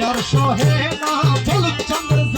আর সোহে না বলচন্দ্র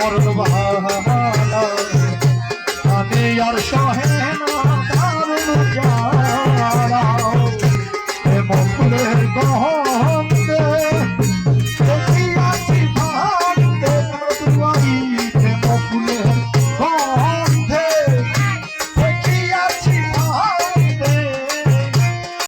মরণ আমি আর সহে